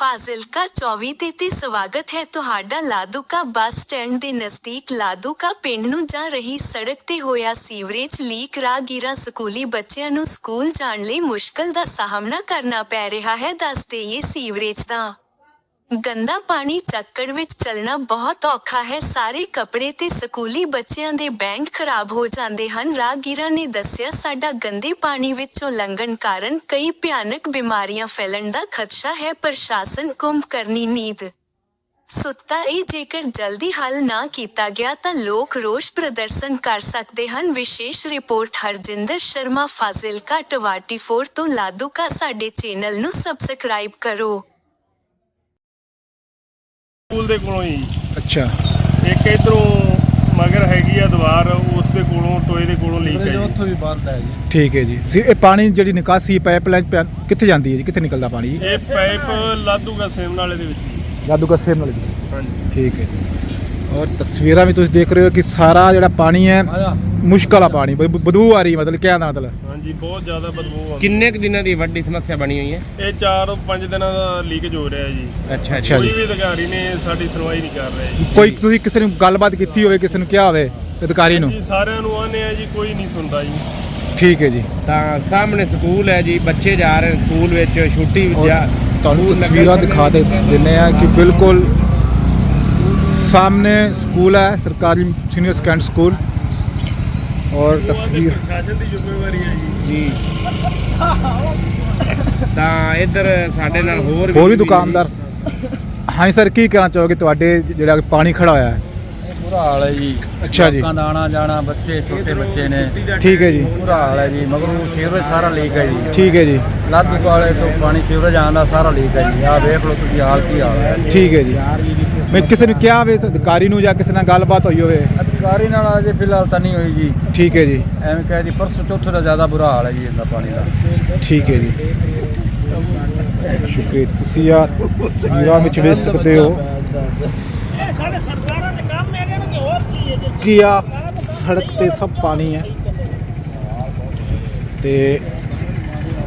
ਫਾਜ਼ਿਲਕਾ 24 ਤੇ ਸਵਾਗਤ ਹੈ ਤੁਹਾਡਾ ਲਾਦੂਕਾ ਬੱਸ ਸਟੈਂਡ ਦੇ ਨਜ਼ਦੀਕ। ਲਾਦੂਕਾ ਪਿੰਡ ਨੂੰ ਜਾ ਰਹੀ ਸੜਕ ਤੇ ਹੋਇਆ ਸੀਵਰੇਜ ਲੀਕ। ਰਾਗੀਰਾ ਸਕੂਲੀ ਬੱਚਿਆਂ ਨੂੰ ਸਕੂਲ ਜਾਣ ਲਈ ਮੁਸ਼ਕਲ ਦਾ ਸਾਹਮਣਾ ਕਰਨਾ ਪੈ ਰਿਹਾ ਹੈ, ਦੱਸ ਦੇਈਏ ਸੀਵਰੇਜ ਦਾ। ਗੰਦਾ ਪਾਣੀ ਚੱਕੜ ਵਿੱਚ ਚੱਲਣਾ ਬਹੁਤ ਔਖਾ ਹੈ। ਸਾਰੇ ਕੱਪੜੇ ਤੇ ਸਕੂਲੀ ਬੱਚਿਆਂ ਦੇ ਬੈਂਗ ਖਰਾਬ ਹੋ ਜਾਂਦੇ ਹਨ। ਰਾਗੀਰਾ ਨੇ ਦੱਸਿਆ, ਸਾਡਾ ਗੰਦੇ ਪਾਣੀ ਵਿੱਚੋਂ ਲੰਘਣ ਕਾਰਨ ਕਈ ਭਿਆਨਕ ਬਿਮਾਰੀਆਂ ਫੈਲਣ ਦਾ ਖਦਸ਼ਾ ਹੈ ਪ੍ਰਸ਼ਾਸਨ ਕੁੰਭ ਕਰਨੀ ਨੀਂਦ। ਸੁੱਤਾ ਇਹ ਜੇਕਰ ਜਲਦੀ ਹੱਲ ਨਾ ਕੀਤਾ ਗਿਆ ਤਾਂ ਲੋਕ ਰੋਸ ਪ੍ਰਦਰਸ਼ਨ ਕਰ ਸਕਦੇ ਹਨ। ਵਿਸ਼ੇਸ਼ ਰਿਪੋਰਟ, ਹਰਜਿੰਦਰ ਸ਼ਰਮਾ, ਫਾਜ਼ਿਲਕਾ 24 ਤੋਂ ਲਾਦੂਕਾ, ਸਾਡੇ ਚੈਨਲ ਨੂੰ ਸਬਸਕ੍ਰਾਈਬ ਕਰੋ। ਸਕੂਲ ਦੇ ਕੋਲੋਂ ਹੀ। ਅੱਛਾ। ਇੱਕ ਇਧਰੋਂ ਮਗਰ ਹੈਗੀ ਆ ਦੀਵਾਰ ਉਸ ਦੇ ਕੋਲੋਂ ਟੋਏ ਦੇ ਕੋਲੋਂ ਲੀਕ ਹੈ ਜੋ ਉੱਥੋਂ ਵੀ ਬੰਦ ਹੈ ਜੀ। ਠੀਕ ਹੈ ਜੀ। ਸੀ ਇਹ ਪਾਣੀ ਜਿਹੜੀ ਨਿਕਾਸੀ ਪਾਈਪਲਾਈਨ ਕਿੱਥੇ ਜਾਂਦੀ ਹੈ ਜੀ? ਕਿੱਥੇ ਨਿਕਲਦਾ ਪਾਣੀ ਜੀ? ਇਹ ਪਾਈਪ ਲਾਧੂਗਾ ਸੇਮ ਨਾਲੇ ਦੇ ਵਿੱਚ। ਜੀ। ਜਾਦੂਗਰ ਸੇਮ ਨਾਲ ਹਾਂਜੀ। ਠੀਕ ਹੈ ਜੀ। ਔਰ ਤਸਵੀਰਾਂ ਵੀ ਤੁਸੀਂ ਦੇਖ ਰਹੇ ਹੋ ਕਿ ਸਾਰਾ ਜਿਹੜਾ ਪਾਣੀ ਹੈ ਮੁਸ਼ਕਲ ਆ ਪਾਣੀ। ਬਦ- ਬਦਬੂ ਆ ਰਹੀ ਹੈ ਮਤਲਬ ਕਿਆ ਦਾ ਮਤਲਬ? ਹਾਂਜੀ ਬਹੁਤ ਜ਼ਿਆਦਾ ਬਦਬੂ ਆਉਂਦੀ ਕਿੰਨੇ ਕੁ ਦਿਨਾਂ ਦੀ ਵੱਡੀ ਸਮੱਸਿਆ ਬਣੀ ਹੋਈ ਹੈ? ਇਹ 4-5 ਦਿਨਾਂ ਦਾ ਲੀਕੇਜ ਹੋ ਰਿਹਾ ਜੀ। ਅੱਛਾ ਅੱਛਾ ਕੋਈ ਜੀ ਵੀ ਅਧਿਕਾਰੀ ਨੇ ਸਾਡੀ ਸੁਣਵਾਈ ਨਹੀਂ ਕਰ ਰਿਹਾ ਜੀ। ਕੋਈ ਤੁਸੀਂ ਕਿਸੇ ਨੂੰ ਗੱਲਬਾਤ ਕੀਤੀ ਹੋਵੇ ਕਿਸੇ ਨੂੰ ਕਿਹਾ ਹੋਵੇ ਅਧਿਕਾਰੀ ਨੂੰ? ਜੀ ਸਾਰਿਆਂ ਨੂੰ ਆਨੇ ਆ ਜੀ ਕੋਈ ਨਹੀਂ ਸੁਣਦਾ ਜੀ। ਠੀਕ ਹੈ ਜੀ। ਤਾਂ ਸਾਹਮਣੇ ਸਕੂਲ ਹੈ ਜੀ ਬੱਚੇ ਜਾ ਰਹੇ ਨੇ ਸਕੂਲ ਵਿੱਚ ਛੁੱਟੀ ਜਾ ਤੁਹਾਨੂੰ ਤਸਵੀਰਾਂ ਦਿਖਾ ਦੇ ਦਿੰਨੇ ਆ ਕਿ ਬਿਲਕੁਲ ਸਾਹਮਣੇ ਸਕੂਲ ਹੈ ਸਰਕਾਰੀ ਸੀਨੀਅਰ ਸੈਕੰਡਰੀ ਸਕੂਲ ਔਰ ਤਸਵੀਰ। ਪ੍ਰਸ਼ਾਸਨ ਦੀ ਜ਼ਿੰਮੇਵਾਰੀ ਹੈ ਜੀ। ਜੀ ਤਾਂ ਇੱਧਰ ਸਾਡੇ ਨਾਲ ਹੋਰ ਹੋਰ ਵੀ ਦੁਕਾਨਦਾਰ ਹਾਂਜੀ ਸਰ, ਕੀ ਕਹਿਣਾ ਚਾਹੋਗੇ? ਤੁਹਾਡੇ ਜਿਹੜਾ ਪਾਣੀ ਖੜਾ ਹੋਇਆ ਹੈ। ਬੁਰਾ ਹਾਲ ਹੈ ਜੀ। ਅੱਛਾ ਜੀ। ਲੋਕਾਂ ਦਾ ਆਣਾ ਜਾਣਾ ਬੱਚੇ ਛੋਟੇ ਬੱਚੇ ਨੇ। ਠੀਕ ਹੈ ਜੀ। ਬੁਰਾ ਹਾਲ ਹੈ ਜੀ ਮਗਰੋਂ ਸੀਵਰੇਜ ਸਾਰਾ ਲੀਕ ਹੈ ਜੀ। ਠੀਕ ਹੈ ਜੀ। ਲਾਧੂ ਵਾਲੇ ਤੋਂ ਪਾਣੀ ਸੀਵਰੇਜ ਆਉਂਦਾ ਸਾਰਾ ਲੀਕ ਹੈ ਜੀ। ਆਹ ਵੇਖ ਲਓ ਤੁਸੀਂ ਹਾਲ ਕੀ ਹਾਲ ਹੈ। ਠੀਕ ਹੈ ਜੀ। ਮੈਂ ਕਿਸੇ ਨੂੰ ਕਿਹਾ ਹੋਵੇ ਅਧਿਕਾਰੀ ਨੂੰ ਜਾਂ ਕਿਸੇ ਨਾਲ ਗੱਲਬਾਤ ਹੋਈ ਹੋਵੇ। ਅਧਿਕਾਰੀ ਨਾਲ ਅਜੇ ਫਿਲਹਾਲ ਤਾਂ ਨਹੀਂ ਹੋਈ ਜੀ। ਠੀਕ ਹੈ ਜੀ। ਐਵੇਂ ਕਹਿ ਦੀ ਪਰਸੋਂ ਚੌਥੇ ਦਾ ਜ਼ਿਆਦਾ ਬੁਰਾ ਹਾਲ ਹੈ ਜੀ ਇਹਦਾ ਪਾਣੀ ਦਾ। ਠੀਕ ਹੈ ਜੀ। ਸ਼ੁਕਰੀਆ। ਤੁਸੀਂ ਆ ਤਸਵੀਰਾਂ ਵਿੱਚ ਵੇਖ ਸਕਦੇ ਹੋ। ਕਿ ਆ, ਸੜਕ ਤੇ ਸਭ ਪਾਣੀ ਹੈ। ਤੇ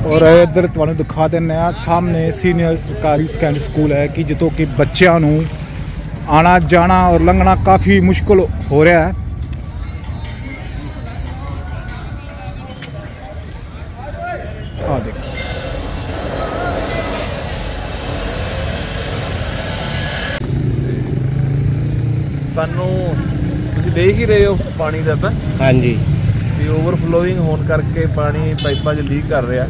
ਔਰ ਇੱਧਰ ਤੁਹਾਨੂੰ ਦਿਖਾ ਦਿੰਦੇ ਆ ਸਾਹਮਣੇ ਸੀਨੀਅਰ ਸਰਕਾਰੀ ਸੈਕੰਡਰੀ ਸਕੂਲ ਹੈ ਕਿ ਜਿੱਥੋਂ ਕਿ ਬੱਚਿਆਂ ਨੂੰ ਆਣਾ ਜਾਣਾ ਔਰ ਲੰਘਣਾ ਕਾਫੀ ਮੁਸ਼ਕਲ ਹੋ ਰਿਹਾ ਹੈ। ਆ ਦੇਖੋ। ਸਾਨੂੰ ਤੁਸੀਂ ਦੇਖ ਹੀ ਰਹੇ ਹੋ ਪਾਣੀ ਦਾ ਤਾਂ। ਹਾਂਜੀ। ਵੀ ਓਵਰਫਲੋਇੰਗ ਹੋਣ ਕਰਕੇ ਪਾਣੀ ਪਾਈਪਾਂ 'ਚ ਲੀਕ ਕਰ ਰਿਹਾ।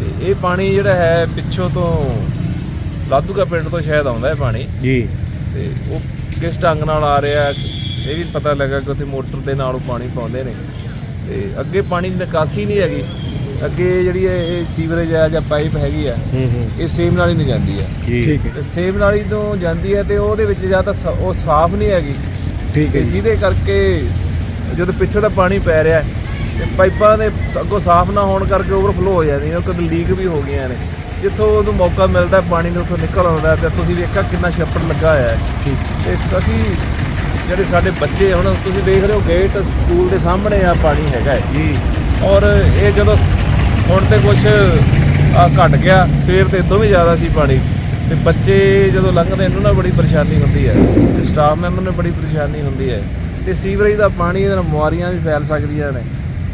ਤੇ ਇਹ ਪਾਣੀ ਜਿਹੜਾ ਹੈ ਪਿੱਛੋਂ ਤੋਂ ਲਾਧੂਕਾ ਪਿੰਡ ਤੋਂ ਸ਼ਾਇਦ ਆਉਂਦਾ ਹੈ ਪਾਣੀ। ਜੀ। ਤੇ ਉਹ ਕਿਸ ਢੰਗ ਨਾਲ ਆ ਰਿਹਾ ਇਹ ਵੀ ਪਤਾ ਲੱਗਾ ਕਿ ਉੱਥੇ ਮੋਟਰ ਦੇ ਨਾਲ ਉਹ ਪਾਣੀ ਪਾਉਂਦੇ ਨੇ। ਤੇ ਅੱਗੇ ਪਾਣੀ ਦੀ ਨਿਕਾਸੀ ਨਹੀਂ ਹੈਗੀ। ਅੱਗੇ ਜਿਹੜੀ ਇਹ ਇਹ ਸੀਵਰੇਜ ਹੈ ਜਾਂ ਪਾਈਪ ਹੈਗੀ ਆ ਹੂੰ ਹੂੰ। ਇਹ ਸੇਮ ਨਾਲੀ ਨੂੰ ਜਾਂਦੀ ਹੈ। ਜੀ। ਠੀਕ ਹੈ। ਸੇਮ ਨਾਲੀ ਤੋਂ ਜਾਂਦੀ ਹੈ ਤੇ ਉਹਦੇ ਵਿੱਚ ਜਾਂ ਤਾਂ ਸ- ਉਹ ਸਾਫ਼ ਨਹੀਂ ਹੈਗੀ। ਠੀਕ ਹੈ ਜੀ। ਜਿਹਦੇ ਕਰਕੇ ਜਦੋਂ ਪਿੱਛੋਂ ਦਾ ਪਾਣੀ ਪੈ ਰਿਹਾ ਹੈ, ਤੇ ਪਾਈਪਾਂ ਦੇ ਅੱਗੋਂ ਸਾਫ਼ ਨਾ ਹੋਣ ਕਰਕੇ ਓਵਰਫਲੋ ਹੋ ਜਾਂਦੀਆਂ ਕਦੇ ਲੀਕ ਵੀ ਹੋ ਗਈਆਂ ਨੇ। ਜਿੱਥੋਂ ਉਹਨੂੰ ਮੌਕਾ ਮਿਲਦਾ ਹੈ, ਪਾਣੀ ਨੂੰ ਉੱਥੋਂ ਨਿਕਲ ਆਉਂਦਾ ਹੈ ਤੇ ਤੁਸੀਂ ਵੇਖਿਆ ਕਿੰਨਾ ਛੱਪੜ ਲੱਗਾ ਹੋਇਆ ਹੈ। ਠੀਕ। ਤੇ ਸ- ਅਸੀਂ ਜਿਹੜੇ ਸਾਡੇ ਬੱਚੇ ਹੁਣ ਤੁਸੀਂ ਦੇਖ ਰਹੇ ਹੋ ਗੇਟ ਸਕੂਲ ਦੇ ਸਾਹਮਣੇ ਆ ਪਾਣੀ ਹੈਗਾ ਹੈ। ਜੀ। ਔਰ ਇਹ ਜਦੋਂ ਸ- ਹੁਣ ਤੇ ਕੁਝ ਘਟ ਗਿਆ ਸਵੇਰ ਤੇ ਇਦੋਂ ਵੀ ਜ਼ਿਆਦਾ ਸੀ ਪਾਣੀ। ਤੇ ਬੱਚੇ ਜਦੋਂ ਲੰਘਦੇ ਇਹਨਾਂ ਨਾਲ ਬੜੀ ਪਰੇਸ਼ਾਨੀ ਹੁੰਦੀ ਹੈ। ਤੇ ਸਟਾਫ ਮੈਂਬਰ ਨੂੰ ਬੜੀ ਪਰੇਸ਼ਾਨੀ ਹੁੰਦੀ ਹੈ। ਤੇ ਸੀਵਰੇਜ ਦਾ ਪਾਣੀ ਇਹਦੇ ਨਾਲ ਬਿਮਾਰੀਆਂ ਵੀ ਫੈਲ ਸਕਦੀਆਂ ਨੇ।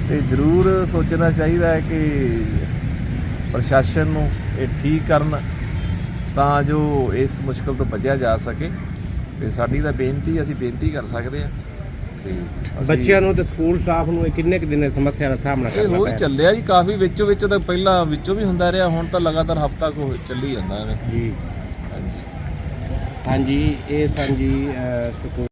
ਤੇ ਜ਼ਰੂਰ ਸੋਚਣਾ ਚਾਹੀਦਾ ਹੈ ਕਿ ਪ੍ਰਸ਼ਾਸਨ ਨੂੰ ਇਹ ਠੀਕ ਕਰਨ ਤਾਂ ਜੋ ਇਸ ਮੁਸ਼ਕਲ ਤੋਂ ਬਚਿਆ ਜਾ ਸਕੇ। ਤੇ ਸਾਡੀ ਤਾਂ ਬੇਨਤੀ, ਅਸੀਂ ਬੇਨਤੀ ਕਰ ਸਕਦੇ ਹਾਂ। ਬੱਚਿਆਂ ਨੂੰ ਤੇ ਸਕੂਲ ਸਟਾਫ ਨੂੰ ਇਹ ਕਿੰਨੇ ਕੁ ਦਿਨ ਦੀ ਸਮੱਸਿਆ ਦਾ ਸਾਹਮਣਾ ਇਹ ਕਰਨਾ ਹੋ ਹੀ ਪੈ ਚੱਲਿਆ ਜੀ ਕਾਫੀ ਵਿੱਚੋਂ ਵਿੱਚੋਂ ਤਾਂ ਪਹਿਲਾਂ ਵਿੱਚੋਂ ਵੀ ਹੁੰਦਾ ਰਿਹਾ ਹੁਣ ਤਾਂ ਲਗਾਤਾਰ ਹਫਤਾ ਕੋ ਚੱਲੀ ਜਾਂਦਾ ਐਵੇਂ। ਜੀ। ਹਾਂਜੀ। ਹਾਂਜੀ ਇਹ ਸਨ ਜੀ ਅਹ, ਸਕੂਲ